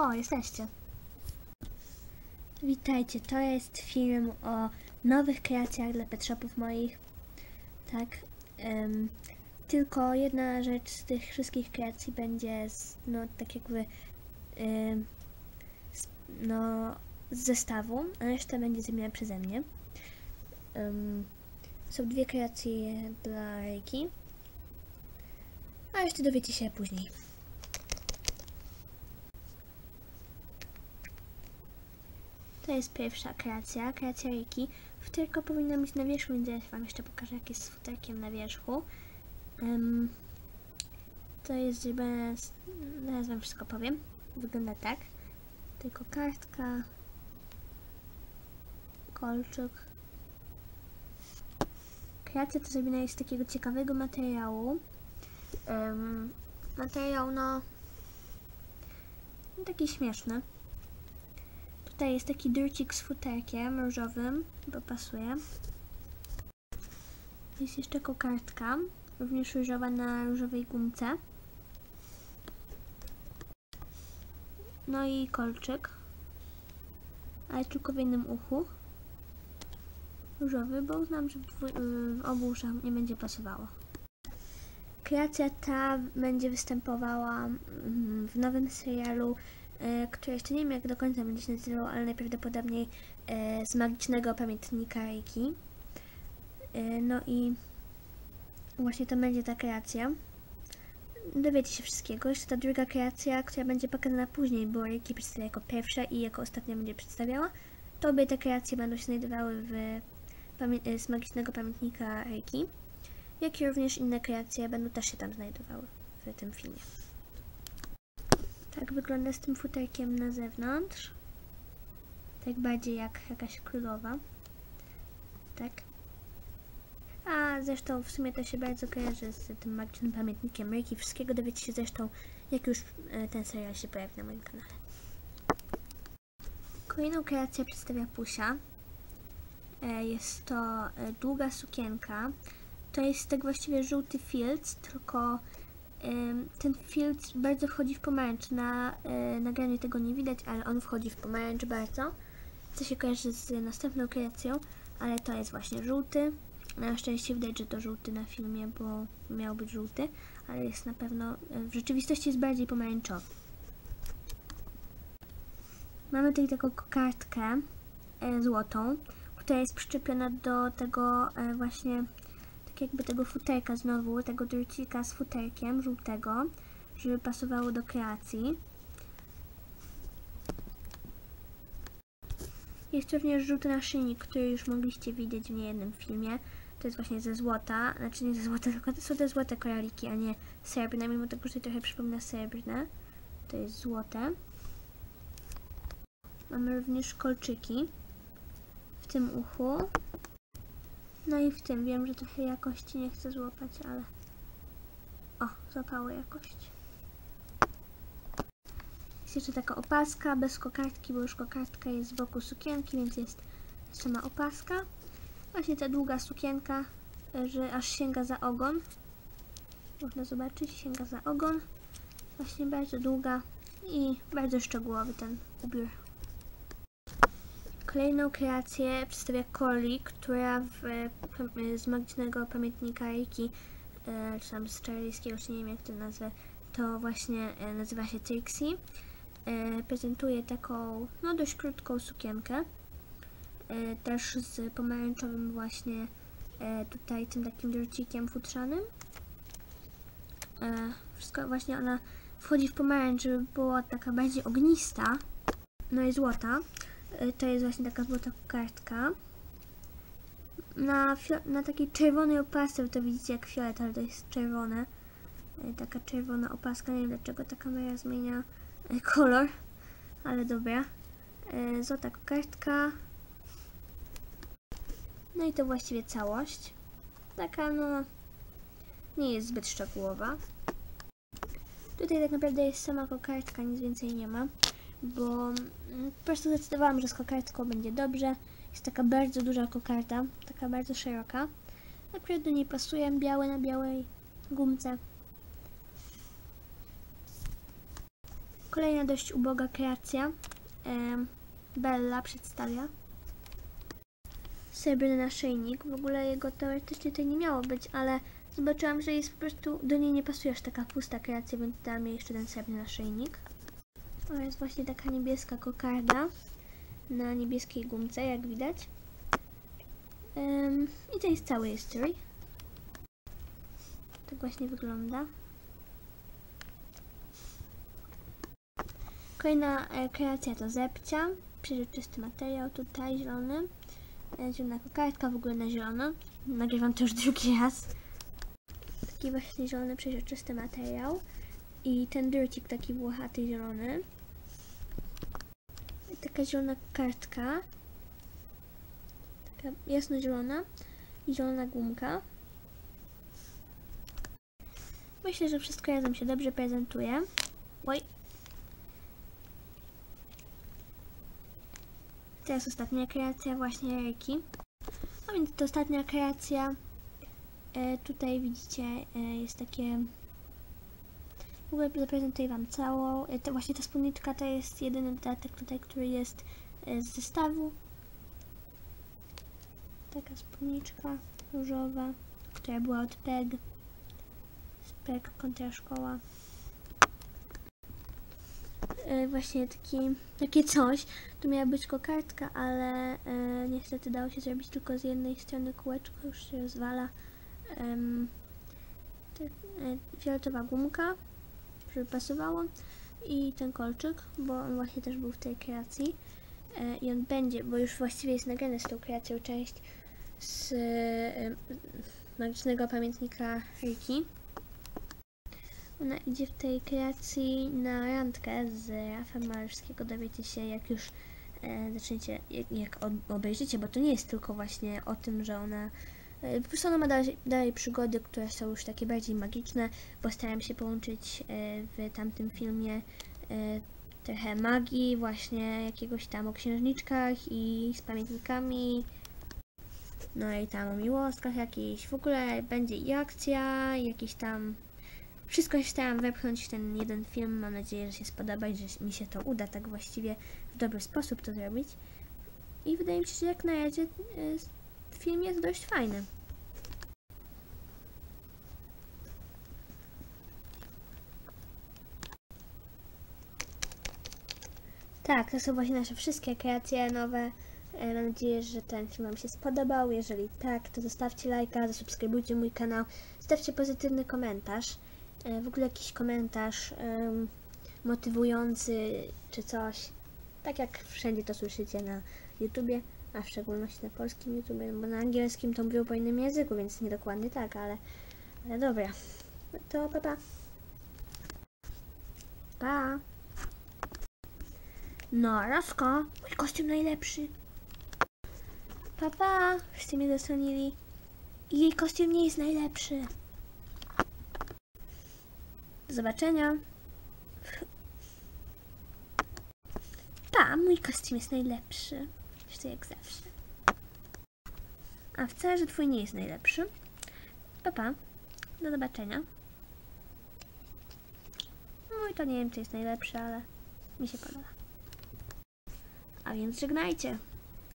O, jesteście. Witajcie, to jest film o nowych kreacjach dla pet shopów moich. Tak. em, tylko jedna rzecz z tych wszystkich kreacji będzie z, no tak jakby em, z, no z zestawu, a reszta będzie zrobiona przeze mnie. Em, są dwie kreacje dla Reiki. A jeszcze dowiecie się później. To jest pierwsza kreacja, kreacja Reiki. Futerko powinno być na wierzchu, więc ja Wam jeszcze pokażę, jak jest z futerkiem na wierzchu. Em, to jest zrobione, zaraz Wam wszystko powiem. Wygląda tak. Tylko kartka, kolczyk. Kreacja to zrobiona jest z takiego ciekawego materiału. Em, materiał, no, taki śmieszny. Tutaj jest taki durcik z futerkiem różowym, bo pasuje. Jest jeszcze kokardka, również różowa na różowej gumce. No i kolczyk, ale tylko w jednym uchu. Różowy, bo uznam, że w, dwu- w obu uszach nie będzie pasowało. Kreacja ta będzie występowała mm, w nowym serialu który jeszcze nie wiem jak do końca będzie się nazywał, ale najprawdopodobniej e, z magicznego pamiętnika Reiki. E, no i właśnie to będzie ta kreacja. Dowiecie się wszystkiego. Jeszcze ta druga kreacja, która będzie pokazana później, bo Reiki przedstawia jako pierwsza i jako ostatnia będzie przedstawiała. To obie te kreacje będą się znajdowały w e, z magicznego pamiętnika Reiki. Jak i również inne kreacje będą też się tam znajdowały w tym filmie. Tak wygląda z tym futerkiem na zewnątrz. Tak bardziej jak jakaś królowa. Tak. A zresztą w sumie to się bardzo kojarzy z tym magicznym pamiętnikiem Reiki. Wszystkiego dowiecie się zresztą, jak już e, ten serial się pojawi na moim kanale. Kolejną kreację przedstawia Pusia. E, Jest to e, długa sukienka. To jest tak właściwie żółty filc, tylko ten filtr bardzo wchodzi w pomarańcz. Na y, nagraniu tego nie widać, ale on wchodzi w pomarańcz bardzo. Co się kojarzy z następną kreacją, ale to jest właśnie żółty. Na szczęście widać, że to żółty na filmie, bo miał być żółty, ale jest na pewno, y, w rzeczywistości jest bardziej pomarańczowy. Mamy tutaj taką kartkę y, złotą, która jest przyczepiona do tego właśnie jakby tego futerka znowu, tego drucika z futerkiem żółtego, żeby pasowało do kreacji. Jest również żółty naszyjnik, który już mogliście widzieć w niejednym filmie. To jest właśnie ze złota, znaczy nie ze złota, tylko to są te złote koraliki, a nie srebrne, mimo tego, że to trochę przypomina srebrne. To jest złote. Mamy również kolczyki w tym uchu. No i w tym wiem, że trochę jakości nie chcę złapać, ale... O, złapało jakość. Jest jeszcze taka opaska bez kokardki, bo już kokardka jest wokół sukienki, więc jest sama opaska. Właśnie ta długa sukienka, że aż sięga za ogon. Można zobaczyć, sięga za ogon. Właśnie bardzo długa i bardzo szczegółowy ten ubiór. Kolejną kreację przedstawia Coli, która w, z magicznego pamiętnika Reiki, e, czy tam z czarodziejskiego, czy nie wiem jak to nazwę, to właśnie e, nazywa się Trixie. E, prezentuje taką, no dość krótką sukienkę, też z pomarańczowym właśnie tutaj tym takim drucikiem futrzanym. Wszystko właśnie ona wchodzi w pomarańcz, żeby była taka bardziej ognista, no i złota. Y, To jest właśnie taka złota kartka. Na, na takiej czerwonej opasce, to widzicie jak fiolet, ale to jest czerwone. Y, Taka czerwona opaska, nie wiem dlaczego ta kamera zmienia y, kolor, ale dobra. Złota kartka. No i to właściwie całość. Taka no, nie jest zbyt szczegółowa. Tutaj tak naprawdę jest sama kokardka, nic więcej nie ma bo mm, po prostu zdecydowałam, że z kokardką będzie dobrze. Jest taka bardzo duża kokarda, taka bardzo szeroka. Akurat do niej pasuje białe na białej gumce. Kolejna dość uboga kreacja. Bella przedstawia. Srebrny naszyjnik. W ogóle jego teoretycznie tutaj nie miało być, ale zobaczyłam, że jest po prostu do niej nie pasuje aż taka pusta kreacja, więc dałam jej jeszcze ten srebrny naszyjnik. To jest właśnie taka niebieska kokarda na niebieskiej gumce, jak widać. Em, I to jest cały history. Tak właśnie wygląda. Kolejna e, kreacja to zepcia. Przeżyczysty materiał, tutaj zielony. E, zielona kokardka, w ogóle na zielono. Nagrywam to już drugi raz. Taki właśnie zielony, przeżyczysty materiał. I ten drucik taki włochaty zielony. Taka zielona kartka. Taka jasno-zielona. I zielona gumka. Myślę, że wszystko razem się dobrze prezentuje. Oj. Teraz ostatnia kreacja właśnie Reiki. A więc to ostatnia kreacja. E, tutaj widzicie e, jest takie... Zaprezentuję Wam całą. E, to właśnie ta spódniczka to jest jedyny dodatek tutaj, który jest e, z zestawu. Taka spódniczka różowa, która była od PEG. Z PEG kontra szkoła. E, właśnie taki, takie coś. Tu miała być kokardka, ale e, niestety dało się zrobić tylko z jednej strony kółeczko, już się rozwala. Fioletowa gumka, żeby pasowało i ten kolczyk, bo on właśnie też był w tej kreacji. E, I on będzie, bo już właściwie jest nagrany z tą kreacją część z e, magicznego pamiętnika Riki. Ona idzie w tej kreacji na randkę z Rafem Malerskiego. Dowiecie się, jak już e, zaczniecie, jak, jak ob- obejrzycie, bo to nie jest tylko właśnie o tym, że ona. E, po prostu ona ma dalej, dalej przygody, które są już takie bardziej magiczne. Postaram się połączyć e, w tamtym filmie e, trochę magii, właśnie jakiegoś tam o księżniczkach i z pamiętnikami. No i tam o miłostkach jakiejś. W ogóle będzie i akcja, i jakiś tam wszystko się starałam wepchnąć w ten jeden film. Mam nadzieję, że się spodoba i że mi się to uda tak właściwie w dobry sposób to zrobić. I wydaje mi się, że jak na razie film jest dość fajny. Tak, to są właśnie nasze wszystkie kreacje nowe. E, Mam nadzieję, że ten film Wam się spodobał. Jeżeli tak, to zostawcie lajka, zasubskrybujcie mój kanał, zostawcie pozytywny komentarz. E, W ogóle jakiś komentarz em, motywujący czy coś. Tak jak wszędzie to słyszycie na YouTubie, a w szczególności na polskim YouTubie, bo na angielskim to mówią po innym języku, więc nie dokładnie tak, ale, ale dobra. No to pa pa. Pa. No, Rasko, mój kostium najlepszy. Papa, wszyscy mnie zasłonili. Jej kostium nie jest najlepszy. Do zobaczenia. Pa, mój kostium jest najlepszy. Zresztą jak zawsze. A wcale, że twój nie jest najlepszy. Papa, do zobaczenia. Mój to nie wiem, czy jest najlepszy, ale mi się podoba. A więc żegnajcie.